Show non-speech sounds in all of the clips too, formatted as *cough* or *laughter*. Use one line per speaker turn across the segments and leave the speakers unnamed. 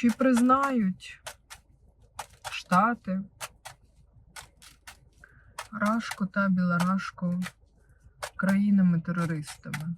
Чи признають Штати, Рашку та Білорашку країнами-терористами?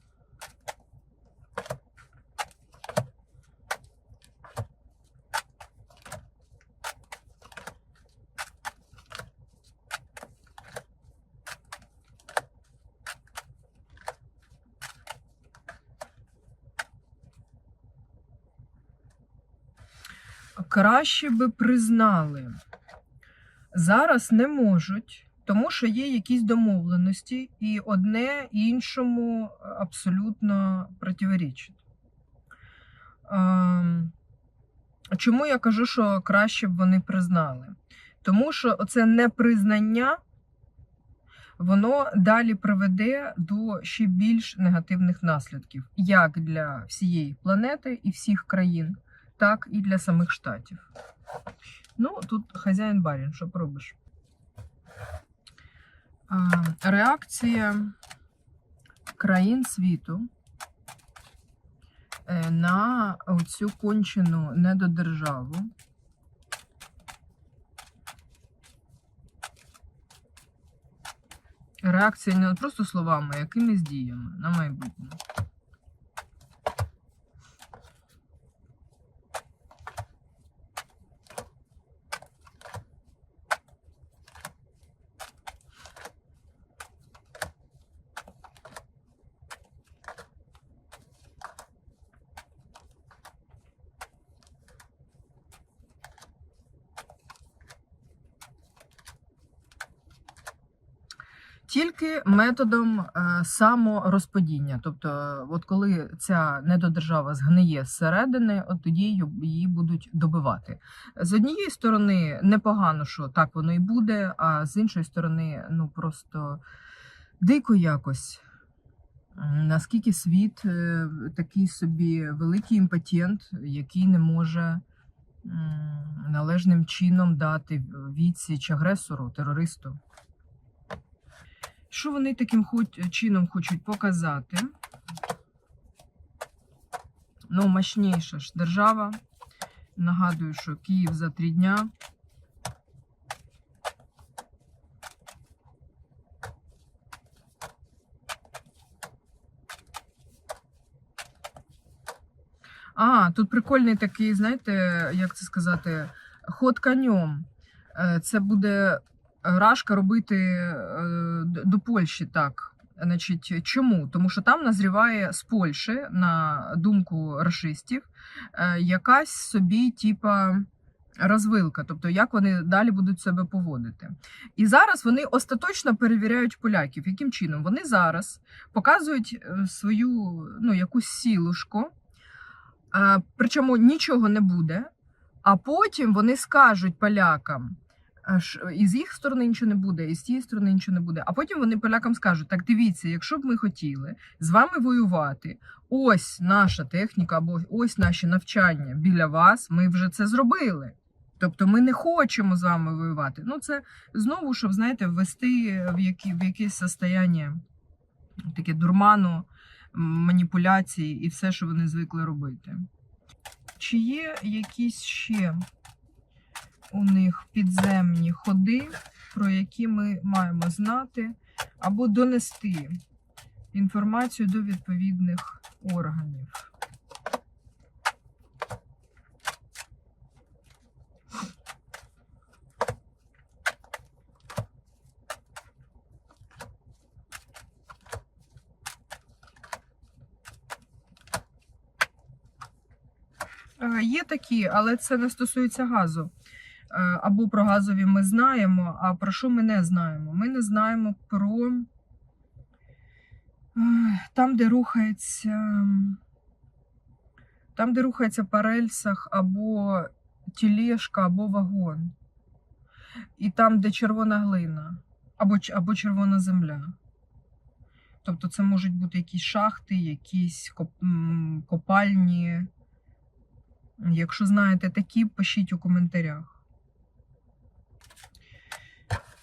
Краще би признали. Зараз не можуть, тому що є якісь домовленості, і одне іншому абсолютно противорічить. Ем, Чому я кажу, що краще б вони признали? Тому що це непризнання, воно далі приведе до ще більш негативних наслідків, як для всієї планети і всіх країн, так і для самих штатів. Ну, тут хазяїн барін, що пробиш? Реакція країн світу е, на цю кончену недодержаву. Реакція не просто словами, а якимись діями на майбутнє. Тільки методом е, саморозподіння. Тобто, от коли ця недодержава згниє зсередини, от тоді її- її будуть добивати. З однієї сторони, непогано, що так воно і буде, а з іншої сторони, ну просто дико якось. Наскільки світ е, такий собі великий імпотент, який не може належним чином дати відсіч агресору, терористу. Що вони таким чином хочуть показати? Ну, мощніша ж держава. Нагадую, що Київ за три дня. А, тут прикольний такий, знаєте, як це сказати, ход конем. Е, Це буде Рашка робити е, до Польщі так. Значить, чому? Тому що там назріває з Польщі, на думку рашистів, е, якась собі, типа. Розвилка, тобто як вони далі будуть себе поводити. І зараз вони остаточно перевіряють поляків. Яким чином? Вони зараз показують е, свою ну, якусь сілушку, причому нічого не буде, а потім вони скажуть полякам, аж і з їх сторони нічого не буде, і з тієї сторони нічого не буде. А потім вони полякам скажуть: так дивіться, якщо б ми хотіли з вами воювати, ось наша техніка або ось наші навчання біля вас, ми вже це зробили. Тобто ми не хочемо з вами воювати. Ну, це знову, щоб, знаєте, ввести в, які, в якесь состояння таке дурману, маніпуляції і все, що вони звикли робити. Чи є якісь ще у них підземні ходи, про які ми маємо знати, або донести інформацію до відповідних органів? Е, Є такі, але це не стосується газу. Е, Або про газові ми знаємо, а про що ми не знаємо? Ми не знаємо про е, там, де рухається, там, де рухається по рельсах або тілешка, або вагон. І там, де червона глина, або, або червона земля. Тобто це можуть бути якісь шахти, якісь коп- копальні. Якщо знаєте такі, пишіть у коментарях.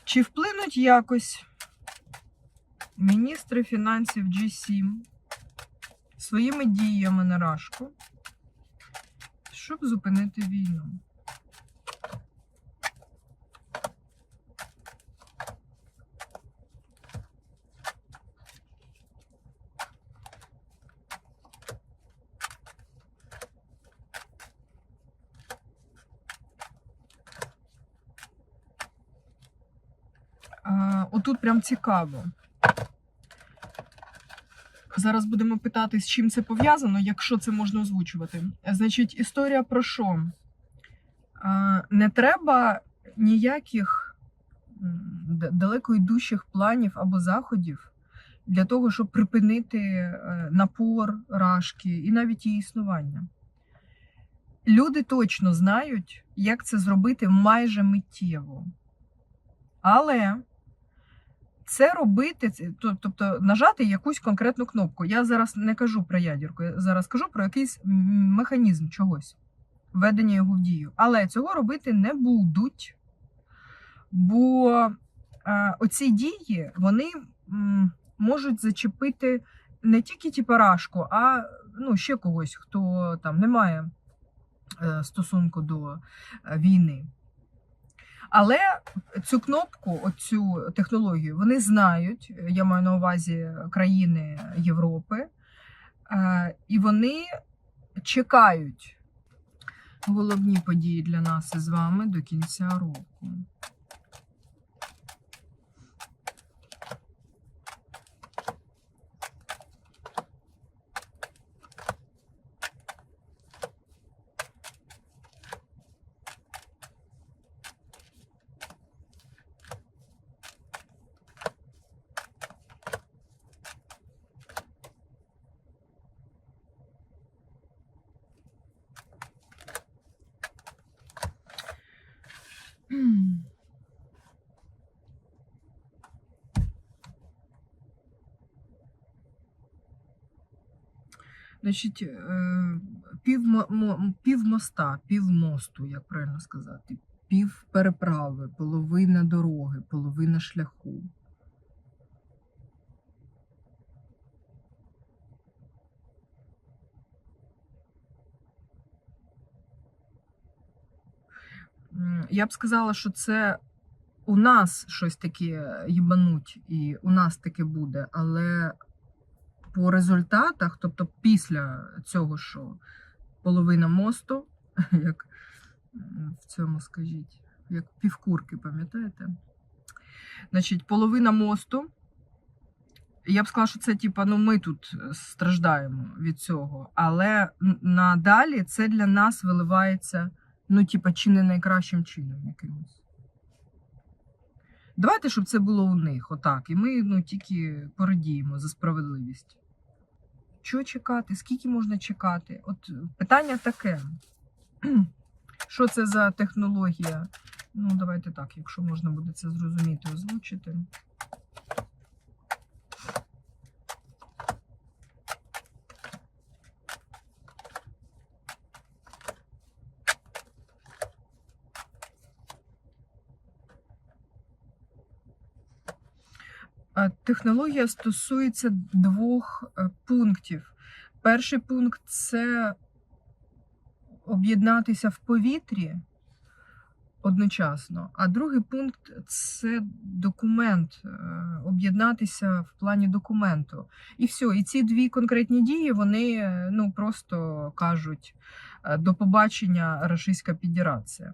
Чи вплинуть якось міністри фінансів G7 своїми діями на рашку, щоб зупинити війну. А, отут прям цікаво. Зараз будемо питати, з чим це пов'язано, якщо це можна озвучувати. Значить, історія про що? Не треба ніяких далеко йдущих планів або заходів для того, щоб припинити е, напор рашки і навіть її існування. Люди точно знають, як це зробити майже миттєво. Але це робити, тобто нажати якусь конкретну кнопку. Я зараз не кажу про ядерку, я зараз кажу про якийсь механізм чогось, введення його в дію. Але цього робити не будуть, бо е, оці дії вони можуть зачепити не тільки ті парашку, а ну, ще когось, хто там не має е, стосунку до е, війни. Але цю кнопку, оцю технологію, вони знають. Я маю на увазі країни Європи, е, і вони чекають головні події для нас із вами до кінця року. Значить, е, пів, пів моста, пів мосту, як правильно сказати, пів переправи, половина дороги, половина шляху. Я б сказала, що це у нас щось таке їбануть, і у нас таке буде, але по результатах, тобто після цього, що половина мосту, *laughs* як в цьому скажіть, як півкурки, пам'ятаєте? Значить, половина мосту. Я б сказала, що це типа, ну ми тут страждаємо від цього. Але надалі це для нас виливається, ну, типа, чи не найкращим чином якимось. Давайте, щоб це було у них, отак. І ми ну, тільки порадіємо за справедливість. Чого чекати? Скільки можна чекати? От питання таке. *clears throat* Що це за технологія? Ну, давайте так, якщо можна буде це зрозуміти, озвучити. Технологія стосується двох е, пунктів. Перший пункт це об'єднатися в повітрі одночасно, а другий пункт це документ, е, об'єднатися в плані документу. І все. І ці дві конкретні дії вони е, ну просто кажуть до побачення Російська Федерація.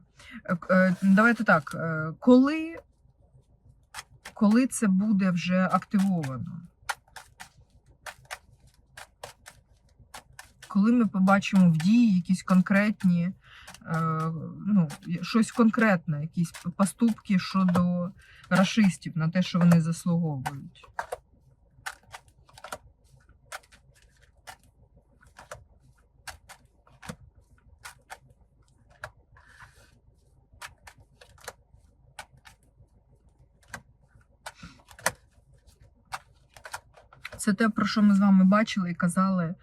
Давайте так, коли коли це буде вже активовано? Коли ми побачимо в дії якісь конкретні, е, ну, щось конкретне, якісь поступки щодо расистів на те, що вони заслуговують. Це те, про що ми з вами бачили і казали,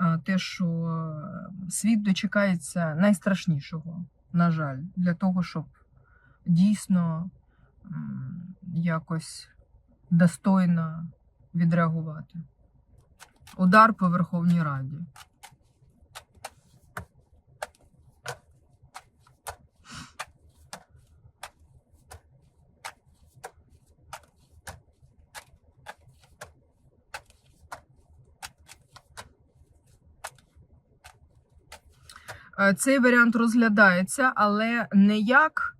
е, те, що е, світ дочекається найстрашнішого, на жаль, для того, щоб дійсно якось достойно відреагувати. Удар по Верховній Раді. Цей варіант розглядається, але не як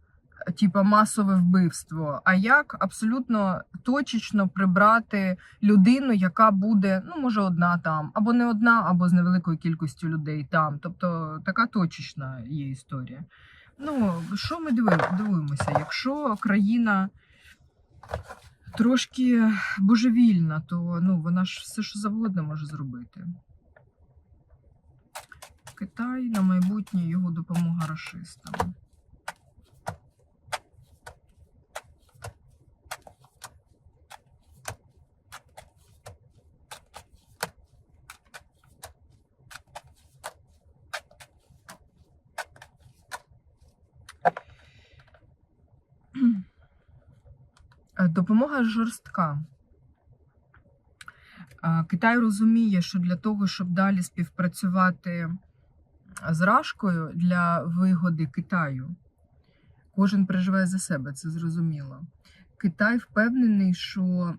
е, типа масове вбивство, а як абсолютно точечно прибрати людину, яка буде, ну може, одна там, або не одна, або з невеликою кількістю людей там. Тобто така точечна є історія. Ну, що ми дивимося? Якщо країна трошки божевільна, то ну, вона ж все, що завгодно може зробити. Китай на майбутнє його допомога расистам. Е, Допомога жорстка. Е, Китай розуміє, що для того, щоб далі співпрацювати з Рашкою для вигоди Китаю, кожен переживає за себе, це зрозуміло. Китай впевнений, що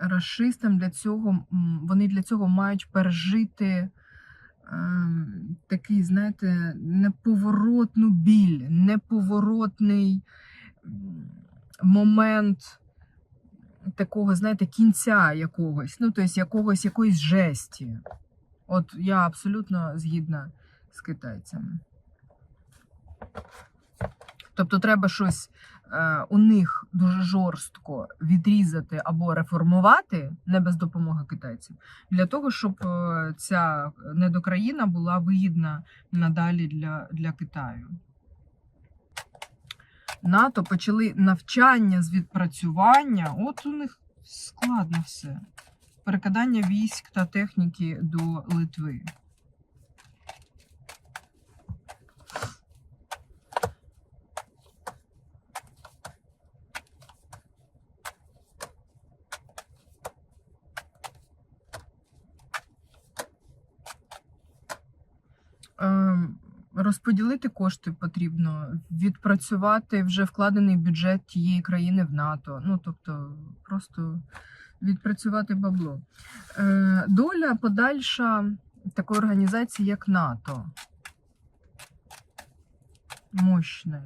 расистам для цього вони для цього мають пережити ем, такий, знаєте, неповоротну біль, неповоротний момент такого, знаєте, кінця якогось, ну, тобто якогось якоїсь жесті. От я абсолютно згідна з китайцями. Тобто треба щось е, у них дуже жорстко відрізати або реформувати, не без допомоги китайців, для того, щоб е, ця недокраїна була вигідна надалі для, для Китаю. НАТО почали навчання з відпрацювання. От у них складно все. Перекидання військ та техніки до Литви. Розподілити кошти потрібно, відпрацювати вже вкладений бюджет тієї країни в НАТО. Ну тобто, просто відпрацювати бабло. Е, Доля подальша такої організації, як НАТО. Мощне.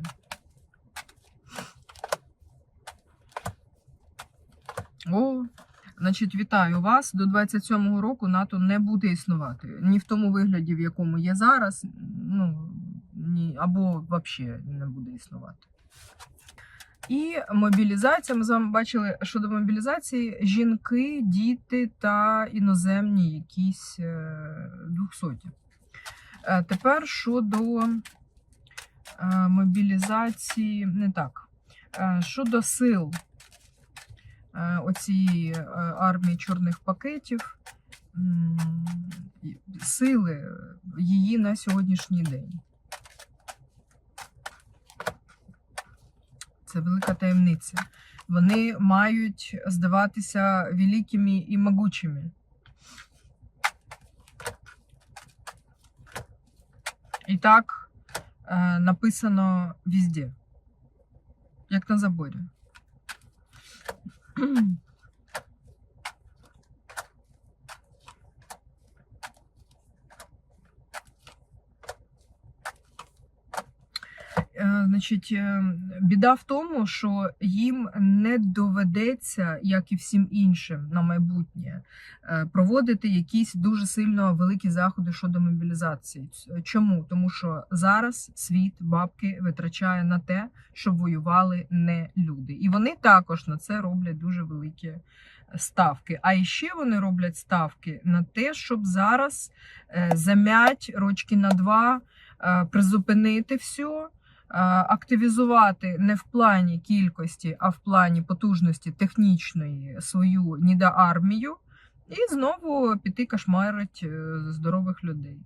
О, значить, вітаю вас. До 27-го року НАТО не буде існувати. Ні в тому вигляді, в якому є зараз, ну, ні, або взагалі не буде існувати. І мобілізація. Ми з вами бачили щодо мобілізації жінки, діти та іноземні якісь е, двохсоті. Е, Тепер щодо е, мобілізації, не так. Щодо сил оцієї е, армії чорних пакетів, сили її на сьогоднішній день. Це велика таємниця. Вони мають здаватися великими і могучими. І так е, написано везде, як на заборі. mm. Значить, е, біда в тому, що їм не доведеться, як і всім іншим на майбутнє, е, проводити якісь дуже сильно великі заходи щодо мобілізації. Чому? Тому що зараз світ бабки витрачає на те, щоб воювали не люди. І вони також на це роблять дуже великі ставки. А ще вони роблять ставки на те, щоб зараз е, замять рочки на два, е, призупинити все. Е, Активізувати не в плані кількості, а в плані потужності технічної свою ніда-армію і знову піти кошмарить е, здорових людей.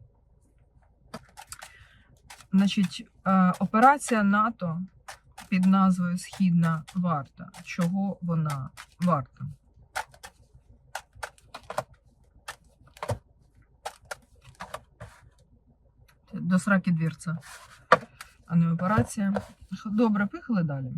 Значить, е, операція НАТО під назвою Східна варта. Чого вона варта? До сраки двірця, а не операція. Добре, поїхали далі.